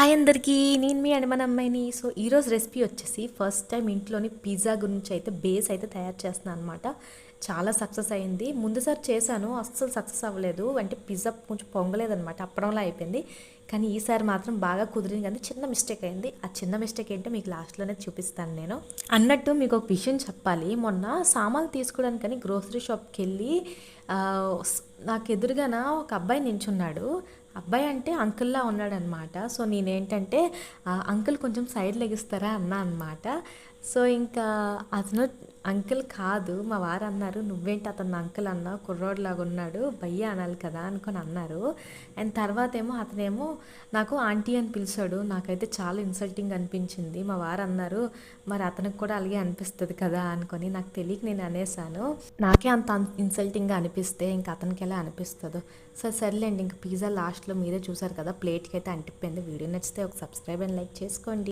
Hi అందరికీ నేను మీ అనిమన్ అమ్మాయిని సో ఈరోజు రెసిపీ వచ్చేసి ఫస్ట్ టైం ఇంట్లోని పిజ్జా గురించి అయితే బేస్ అయితే తయారు చేస్తున్నాను అనమాట చాలా సక్సెస్ అయింది. ముందుసారి చేశాను అస్సలు సక్సెస్ అవ్వలేదు. అంటే పిజ్జా కొంచెం పొంగలేదనమాట అప్పడంలో అయిపోయింది. కానీ ఈసారి మాత్రం బాగా కుదిరింది కానీ చిన్న మిస్టేక్ అయింది. ఆ చిన్న మిస్టేక్ ఏంటో మీకు లాస్ట్లోనే చూపిస్తాను నేను. అన్నట్టు మీకు ఒక విషయం చెప్పాలి. మొన్న సామాన్లు తీసుకోవడానికని గ్రోసరీ షాప్కి వెళ్ళి నాకు ఎదురుగాన ఒక అబ్బాయి నించున్నాడు. అబ్బాయి అంటే అంకుల్లా ఉన్నాడనమాట. సో నేనేంటంటే అంకుల్ కొంచెం సైడ్ లెగిస్తారా? అన్నా అనమాట సో ఇంకా అతను అంకుల్ కాదు మా వారు అన్నారు నువ్వేంటి అతను అంకుల్ అన్నా కుర్రోడ్లాగా ఉన్నాడు భయ్య అనాలి కదా అనుకొని అన్నారు. అండ్ తర్వాత ఏమో అతనేమో నాకు ఆంటీ అని పిలిచాడు నాకైతే చాలా ఇన్సల్టింగ్ అనిపించింది. మా వారు అన్నారు మరి అతనికి కూడా అలాగే అనిపిస్తుంది కదా అనుకొని నాకు తెలియక నేను అనేసాను నాకే అంత ఇన్సల్టింగ్గా అనిపిస్తే ఇంకా అతనికి ఎలా అనిపిస్తుందో. సరే సర్లేండి ఇంకా పిజ్జా లాస్ట్లో మీరే చూసారు కదా ప్లేట్కి అయితే అంటిపోయింది. వీడియో నచ్చితే ఒక సబ్స్క్రైబ్ అండ్ లైక్ చేసుకోండి.